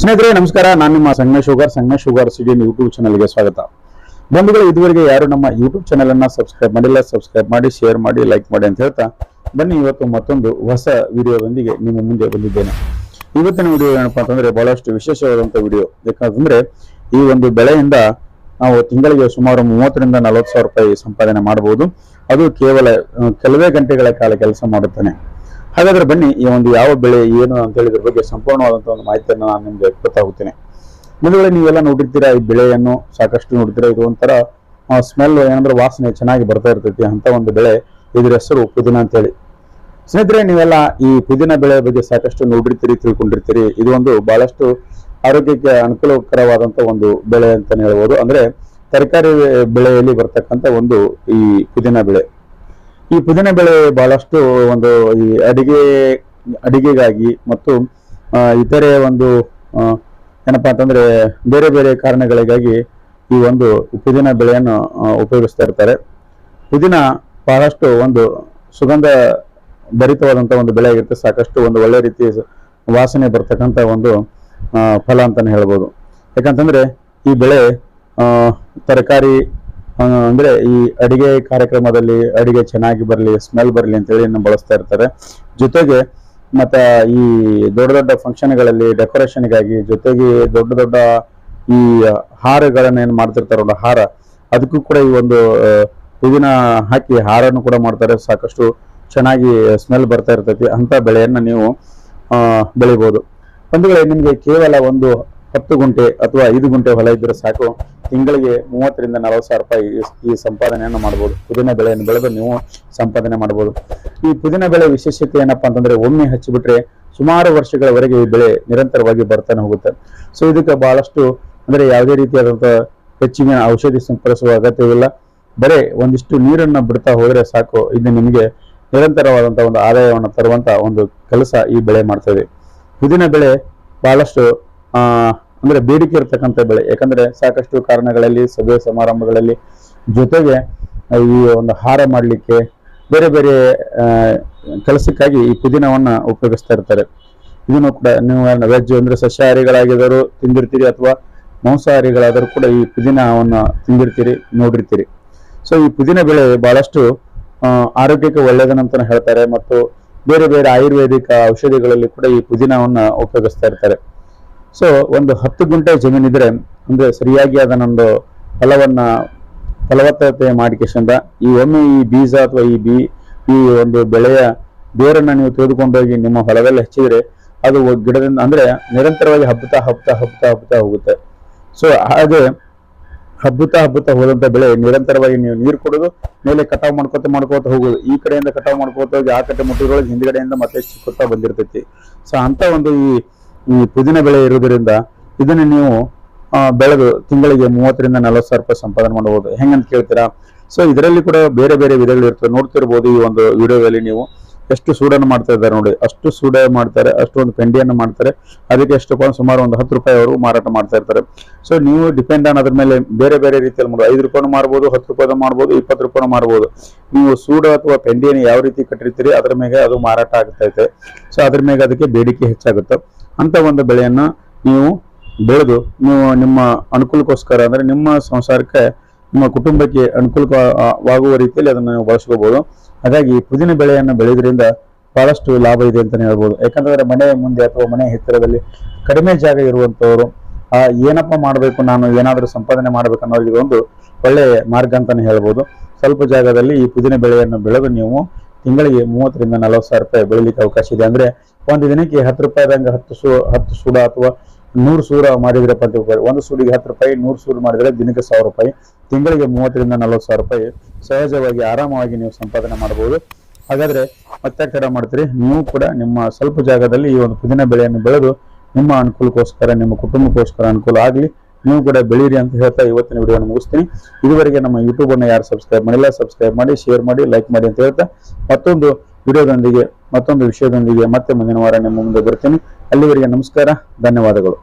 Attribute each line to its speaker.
Speaker 1: ಸ್ನೇಹಿತರೆ, ನಮಸ್ಕಾರ. ನಾನು ನಿಮ್ಮ ಸಂಗಮೇಶ್ ಶುಗರ್. ಸಂಗಮೇಶ್ ಶುಗರ್ ಸಿಡಿಯನ್ ಯೂಟ್ಯೂಬ್ ಚಾನಲ್ಗೆ ಸ್ವಾಗತ. ಬಂಧುಗಳು, ಇದುವರೆಗೆ ಯಾರು ನಮ್ಮ ಯೂಟ್ಯೂಬ್ ಚಾನೆಲ್ ಅನ್ನ ಸಬ್ಸ್ಕ್ರೈಬ್ ಮಾಡಿಲ್ಲ, ಸಬ್ಸ್ಕ್ರೈಬ್ ಮಾಡಿ, ಶೇರ್ ಮಾಡಿ, ಲೈಕ್ ಮಾಡಿ ಅಂತ ಹೇಳ್ತಾ ಬನ್ನಿ, ಇವತ್ತು ಮತ್ತೊಂದು ಹೊಸ ವಿಡಿಯೋದೊಂದಿಗೆ ನಿಮ್ಮ ಮುಂದೆ ಬಂದಿದ್ದೇನೆ. ಇವತ್ತಿನ ವಿಡಿಯೋ ಏನಪ್ಪಾ ಅಂತಂದ್ರೆ, ಬಹಳಷ್ಟು ವಿಶೇಷವಾದಂತ ವಿಡಿಯೋ. ಯಾಕಂತಂದ್ರೆ, ಈ ಒಂದು ಬೆಳೆಯಿಂದ ನಾವು ತಿಂಗಳಿಗೆ ಸುಮಾರು ಮೂವತ್ತರಿಂದ ನಲವತ್ತು ಸಾವಿರ ರೂಪಾಯಿ ಸಂಪಾದನೆ ಮಾಡಬಹುದು ಅದು ಕೇವಲ ಕೆಲವೇ ಗಂಟೆಗಳ ಕಾಲ ಕೆಲಸ ಮಾಡುತ್ತಾನೆ. ಹಾಗಾದ್ರೆ ಬನ್ನಿ, ಈ ಒಂದು ಯಾವ ಬೆಳೆ ಏನು ಅಂತ ಹೇಳಿದ್ರ ಬಗ್ಗೆ ಸಂಪೂರ್ಣವಾದಂತಹ ಒಂದು ಮಾಹಿತಿಯನ್ನು ನಾನು ನಿಮ್ಗೆ ಗೊತ್ತಾಗುತ್ತೇನೆ ಮುಂದುಗಡೆ ನೀವೆಲ್ಲ ನೋಡಿರ್ತೀರಾ, ಈ ಬೆಳೆಯನ್ನು ಸಾಕಷ್ಟು ನೋಡ್ತೀರಾ ಇದು ಒಂಥರ ಸ್ಮೆಲ್ ಏನಂದ್ರೆ ವಾಸನೆ ಚೆನ್ನಾಗಿ ಬರ್ತಾ ಇರ್ತೈತಿ ಅಂತ ಒಂದು ಬೆಳೆ ಇದ್ರ ಹೆಸರು ಪುದೀನ ಅಂತ ಹೇಳಿ ಸ್ನೇಹಿತರೆ, ನೀವೆಲ್ಲ ಈ ಪುದೀನ ಬೆಳೆ ಬಗ್ಗೆ ಸಾಕಷ್ಟು ನೋಡಿರ್ತೀರಿ, ತಿಳ್ಕೊಂಡಿರ್ತೀರಿ. ಇದು ಒಂದು ಬಹಳಷ್ಟು ಆರೋಗ್ಯಕ್ಕೆ ಅನುಕೂಲಕರವಾದಂತ ಒಂದು ಬೆಳೆ ಅಂತಾನೆ ಹೇಳ್ಬೋದು. ಅಂದ್ರೆ ತರಕಾರಿ ಬೆಳೆಯಲ್ಲಿ ಬರ್ತಕ್ಕಂಥ ಒಂದು ಈ ಪುದೀನ ಬೆಳೆ. ಈ ಪುದೀನ ಬೆಳೆ ಬಹಳಷ್ಟು ಒಂದು ಈ ಅಡಿಗೆ, ಅಡಿಗೆಗಾಗಿ ಮತ್ತು ಇತರೆ ಒಂದು ಏನಪ್ಪ ಅಂತಂದ್ರೆ ಬೇರೆ ಬೇರೆ ಕಾರಣಗಳಿಗಾಗಿ ಈ ಒಂದು ಪುದೀನ ಬೆಳೆಯನ್ನು ಉಪಯೋಗಿಸ್ತಾ ಇರ್ತಾರೆ. ಪುದೀನ ಬಹಳಷ್ಟು ಒಂದು ಸುಗಂಧ ಭರಿತವಾದಂಥ ಒಂದು ಬೆಳೆ ಆಗಿರುತ್ತೆ. ಸಾಕಷ್ಟು ಒಂದು ಒಳ್ಳೆ ರೀತಿ ವಾಸನೆ ಬರ್ತಕ್ಕಂಥ ಒಂದು ಫಲ ಅಂತಲೇ ಹೇಳ್ಬೋದು. ಯಾಕಂತಂದ್ರೆ ಈ ಬೆಳೆ ತರಕಾರಿ ಅಂದ್ರೆ ಈ ಅಡಿಗೆ ಕಾರ್ಯಕ್ರಮದಲ್ಲಿ ಅಡಿಗೆ ಚೆನ್ನಾಗಿ ಬರಲಿ ಸ್ಮೆಲ್ ಬರಲಿ ಅಂತೇಳಿ ಬಳಸ್ತಾ ಇರ್ತಾರೆ. ಜೊತೆಗೆ ಮತ್ತ ಈ ದೊಡ್ಡ ದೊಡ್ಡ ಫಂಕ್ಷನ್ಗಳಲ್ಲಿ ಡೆಕೋರೇಷನ್ಗಾಗಿ ಜೊತೆಗೆ ದೊಡ್ಡ ದೊಡ್ಡ ಈ ಹಾರಗಳನ್ನ ಏನ್ ಮಾಡ್ತಿರ್ತಾರಲ್ಲ, ಹಾರ. ಅದಕ್ಕೂ ಕೂಡ ಈ ಒಂದು ಹೂವಿನ ಹಾಕಿ ಹಾರನ್ನು ಕೂಡ ಮಾಡ್ತಾರೆ. ಸಾಕಷ್ಟು ಚೆನ್ನಾಗಿ ಸ್ಮೆಲ್ ಬರ್ತಾ ಇರ್ತೈತಿ. ಅಂತ ಬೆಳೆಯನ್ನ ನೀವು ಬೆಳಿಬೋದು. ಬೆಳಿಬಹುದು ಒಂದು ವೇಳೆ ನಿಮ್ಗೆ ಕೇವಲ ಒಂದು ಹತ್ತು ಗುಂಟೆ ಅಥವಾ ಐದು ಗುಂಟೆ ಹೊಲ ಇದ್ದರೆ ಸಾಕು. ತಿಂಗಳಿಗೆ ಮೂವತ್ತರಿಂದ ನಲವತ್ತು ಸಾವಿರ ರೂಪಾಯಿ ಈ- ಸಂಪಾದನೆಯನ್ನು ಮಾಡಬಹುದು ಪುದಿನ ಬೆಳೆಯನ್ನು ಬೆಳೆದು ನೀವು ಸಂಪಾದನೆ ಮಾಡಬಹುದು ಈ ಪುದಿನ ಬೆಳೆ ವಿಶೇಷತೆ ಏನಪ್ಪಾ ಅಂತಂದ್ರೆ ಒಮ್ಮೆ ಹಚ್ಚಿಬಿಟ್ರೆ ಸುಮಾರು ವರ್ಷಗಳವರೆಗೆ ಈ ಬೆಳೆ ನಿರಂತರವಾಗಿ ಬರ್ತಾನೆ ಹೋಗುತ್ತೆ. ಸೊ ಇದಕ್ಕೆ ಬಹಳಷ್ಟು ಅಂದ್ರೆ ಯಾವುದೇ ರೀತಿಯಾದಂತಹ ಹೆಚ್ಚಿನ ಔಷಧಿ ಸಿಂಪಡಿಸುವ ಅಗತ್ಯವಿಲ್ಲ. ಬರೇ ಒಂದಿಷ್ಟು ನೀರನ್ನ ಬಿಡ್ತಾ ಹೋದ್ರೆ ಸಾಕು. ಇದು ನಿಮಗೆ ನಿರಂತರವಾದಂತಹ ಒಂದು ಆದಾಯವನ್ನು ತರುವಂತ ಒಂದು ಕೆಲಸ ಈ ಬೆಳೆ ಮಾಡ್ತದೆ ಪುದಿನ ಬೆಳೆ ಬಹಳಷ್ಟು, ಆ ಅಂದ್ರೆ ಬೇಡಿಕೆ ಇರತಕ್ಕಂತ ಬೆಳೆ. ಯಾಕಂದ್ರೆ ಸಾಕಷ್ಟು ಕಾರಣಗಳಲ್ಲಿ, ಸಭೆ ಸಮಾರಂಭಗಳಲ್ಲಿ ಜೊತೆಗೆ ಈ ಒಂದು ಹಾರ ಮಾಡಲಿಕ್ಕೆ ಬೇರೆ ಬೇರೆ ಕೆಲಸಕ್ಕಾಗಿ ಈ ಪುದೀನವನ್ನ ಉಪಯೋಗಿಸ್ತಾ ಇರ್ತಾರೆ. ಇದನ್ನು ಕೂಡ ನೀವು ವೆಜ್ ಅಂದ್ರೆ ಸಸ್ಯಾಹಾರಿಗಳಾಗಿದ್ದರೂ ತಿಂದಿರ್ತೀರಿ ಅಥವಾ ಮಾಂಸಾಹಾರಿಗಳಾದರೂ ಕೂಡ ಈ ಪುದೀನವನ್ನು ತಿಂದಿರ್ತೀರಿ, ನೋಡಿರ್ತೀರಿ. ಸೊ ಈ ಪುದೀನ ಬೆಳೆ ಬಹಳಷ್ಟು ಆರೋಗ್ಯಕ್ಕೆ ಒಳ್ಳೆಯದನ್ನಂತಾನೆ ಹೇಳ್ತಾರೆ ಮತ್ತು ಬೇರೆ ಬೇರೆ ಆಯುರ್ವೇದಿಕ ಔಷಧಿಗಳಲ್ಲಿ ಕೂಡ ಈ ಪುದೀನವನ್ನು ಉಪಯೋಗಿಸ್ತಾ ಇರ್ತಾರೆ. ಸೊ ಒಂದು ಹತ್ತು ಗುಂಟೆ ಜಮೀನಿದ್ರೆ, ಅಂದ್ರೆ ಸರಿಯಾಗಿ ಅದನ್ನೊಂದು ಫಲವನ್ನ, ಫಲವತ್ತತೆ ಮಾಡಿಕೆಶಿಂದ ಈ ಒಮ್ಮೆ ಈ ಬೀಜ ಅಥವಾ ಈ ಬಿ, ಈ ಒಂದು ಬೆಳೆಯ ಬೇರನ್ನ ನೀವು ತೆಗೆದುಕೊಂಡೋಗಿ ನಿಮ್ಮ ಹೊಲದಲ್ಲಿ ಹಚ್ಚಿದ್ರೆ ಅದು ಗಿಡದಿಂದ, ಅಂದ್ರೆ ನಿರಂತರವಾಗಿ ಹಬ್ಬುತ್ತಾ ಹಬ್ಬುತ್ತಾ ಹಬ್ಬುತ್ತಾ ಹಬ್ಬುತ್ತಾ ಹೋಗುತ್ತೆ. ಸೊ ಹಾಗೆ ಹಬ್ಬುತ್ತಾ ಹಬ್ಬುತ್ತಾ ಹೋದಂಥ ಬೆಳೆ ನಿರಂತರವಾಗಿ ನೀವು ನೀರು ಕೊಡೋದು ಮೇಲೆ ಕಟಾವು ಮಾಡ್ಕೋತ ಮಾಡ್ಕೋತ ಹೋಗೋದು ಈ ಕಡೆಯಿಂದ ಕಟಾವು ಮಾಡ್ಕೋತ ಹೋಗಿ ಆ ಕಡೆ ಮುಟ್ಟಿಗಳಿಗೆ ಹಿಂದ್ಗಡೆಯಿಂದ ಮತ್ತೆ ಚಿಕ್ಕುತ್ತಾ ಬಂದಿರ್ತೈತಿ. ಸೊ ಅಂತ ಒಂದು ಈ ಈ ಪುದೀನ ಬೆಳೆ ಇರೋದ್ರಿಂದ ಇದನ್ನ ನೀವು ಬೆಳೆದು ತಿಂಗಳಿಗೆ ಮೂವತ್ತರಿಂದ ನಲವತ್ತು ಸಾವಿರ ರೂಪಾಯಿ ಸಂಪಾದನೆ ಮಾಡಬಹುದು. ಹೆಂಗಂತ ಕೇಳ್ತೀರಾ? ಸೊ ಇದರಲ್ಲಿ ಕೂಡ ಬೇರೆ ಬೇರೆ ವಿಧಗಳು ಇರ್ತವೆ. ನೋಡ್ತಿರ್ಬೋದು ಈ ಒಂದು ವಿಡಿಯೋದಲ್ಲಿ ನೀವು ಎಷ್ಟು ಸೂಡನ್ನು ಮಾಡ್ತಾ ಇದ್ದಾರೆ ನೋಡಿ. ಅಷ್ಟು ಸೂಡ ಮಾಡ್ತಾರೆ, ಅಷ್ಟು ಒಂದು ಪೆಂಡಿಯನ್ನು ಮಾಡ್ತಾರೆ. ಅದಕ್ಕೆ ಎಷ್ಟು ಸುಮಾರು ಒಂದು ಹತ್ತು ರೂಪಾಯಿ ಅವರು ಮಾರಾಟ ಮಾಡ್ತಾ ಇರ್ತಾರೆ. ಸೊ ನೀವು ಡಿಪೆಂಡ್ ಆನ್ ಅದ್ರ ಮೇಲೆ ಬೇರೆ ಬೇರೆ ರೀತಿಯಲ್ಲಿ ಮಾಡ್ಬೋದು. ಐದು ರೂಪಾಯಿ ಮಾರ್ಬೋದು, ಹತ್ತು ರೂಪಾಯಿ ಮಾಡ್ಬೋದು ಇಪ್ಪತ್ತು ರೂಪಾಯಿ ಮಾಡ್ಬೋದು ನೀವು ಸೂಡ ಅಥವಾ ಪೆಂಡಿಯನ್ನು ಯಾವ ರೀತಿ ಕಟ್ಟಿರ್ತೀರಿ, ಅದ್ರ ಮೇಲೆ ಅದು ಮಾರಾಟ ಆಗ್ತೈತೆ ಸೊ ಅದ್ರ ಮೇಲೆ ಅದಕ್ಕೆ ಬೇಡಿಕೆ ಹೆಚ್ಚಾಗುತ್ತೆ. ಅಂತ ಒಂದು ಬೆಳೆಯನ್ನ ನೀವು ಬೆಳೆದು, ನೀವು ನಿಮ್ಮ ಅನುಕೂಲಕ್ಕೋಸ್ಕರ ಅಂದ್ರೆ ನಿಮ್ಮ ಸಂಸಾರಕ್ಕೆ, ನಿಮ್ಮ ಕುಟುಂಬಕ್ಕೆ ಅನುಕೂಲವಾಗುವ ರೀತಿಯಲ್ಲಿ ಅದನ್ನು ನೀವು ಬಳಸ್ಕೋಬಹುದು ಹಾಗಾಗಿ ಪುದಿನ ಬೆಳೆಯನ್ನು ಬೆಳೆಯೋದ್ರಿಂದ ಬಹಳಷ್ಟು ಲಾಭ ಇದೆ ಅಂತಲೇ ಹೇಳ್ಬೋದು. ಯಾಕಂತಂದ್ರೆ ಮನೆ ಮುಂದೆ ಅಥವಾ ಮನೆ ಹತ್ತಿರದಲ್ಲಿ ಕಡಿಮೆ ಜಾಗ ಇರುವಂತವರು, ಆ ಏನಪ್ಪ ಮಾಡಬೇಕು ನಾನು, ಏನಾದರೂ ಸಂಪಾದನೆ ಮಾಡ್ಬೇಕು ಅನ್ನೋದು ಒಂದು ಒಳ್ಳೆ ಮಾರ್ಗ ಅಂತಾನೆ ಹೇಳ್ಬೋದು. ಸ್ವಲ್ಪ ಜಾಗದಲ್ಲಿ ಈ ಪುದೀನ ಬೆಳೆಯನ್ನು ಬೆಳೆದು ನೀವು ತಿಂಗಳಿಗೆ ಮೂವತ್ತರಿಂದ ನಲವತ್ತು ಸಾವಿರ ರೂಪಾಯಿ ಬೆಳಿಲಿಕ್ಕೆ ಅವಕಾಶ ಇದೆ ಅಂದ್ರೆ ಒಂದು ದಿನಕ್ಕೆ ಹತ್ತು ರೂಪಾಯಿದಂಗೆ ಹತ್ತು ಸೂ, ಹತ್ತು ಸೂಡ ಅಥವಾ ನೂರು ಸೂರ ಮಾಡಿದ್ರಪ್ಪ ತಿಳ್ಕೊಳ್ಳಿ. ಒಂದು ಸೂಡಿಗೆ ಹತ್ತು ರೂಪಾಯಿ, ನೂರು ಸೂರು ಮಾಡಿದ್ರೆ ದಿನಕ್ಕೆ ಸಾವಿರ ರೂಪಾಯಿ, ತಿಂಗಳಿಗೆ ಮೂವತ್ತರಿಂದ ನಲವತ್ತು ಸಾವಿರ ರೂಪಾಯಿ ಸಹಜವಾಗಿ ಆರಾಮವಾಗಿ ನೀವು ಸಂಪಾದನೆ ಮಾಡಬಹುದು ಹಾಗಾದ್ರೆ ಮತ್ತೆ ಕಡೆ ಮಾಡ್ತೀರಿ, ನೀವು ಕೂಡ ನಿಮ್ಮ ಸ್ವಲ್ಪ ಜಾಗದಲ್ಲಿ ಈ ಒಂದು ಪುದೀನ ಬೆಳೆಯನ್ನು ಬೆಳೆದು ನಿಮ್ಮ ಅನುಕೂಲಕ್ಕೋಸ್ಕರ, ನಿಮ್ಮ ಕುಟುಂಬಕ್ಕೋಸ್ಕರ ಅನುಕೂಲ ಆಗಲಿ ನೀವು ಕೂಡ ಬೆಳೀರಿ ಅಂತ ಹೇಳ್ತಾ ಇವತ್ತಿನ ವಿಡಿಯೋನ ಮುಗಿಸ್ತೀನಿ. ಇದುವರೆಗೆ ನಮ್ಮ ಯೂಟ್ಯೂಬ್ ಅನ್ನು ಯಾರು ಸಬ್ಸ್ಕ್ರೈಬ್ ಮಾಡಿಲ್ಲ ಸಬ್ಸ್ಕ್ರೈಬ್ ಮಾಡಿ ಶೇರ್ ಮಾಡಿ ಲೈಕ್ ಮಾಡಿ ಅಂತ ಹೇಳ್ತಾ ಮತ್ತೊಂದು ವಿಡಿಯೋದೊಂದಿಗೆ, ಮತ್ತೊಂದು ವಿಷಯದೊಂದಿಗೆ ಮತ್ತೆ ಮುಂದಿನ ವಾರ ನಿಮ್ಮ ಮುಂದೆ ಬರ್ತೀನಿ. ಅಲ್ಲಿವರೆಗೆ ನಮಸ್ಕಾರ, ಧನ್ಯವಾದಗಳು.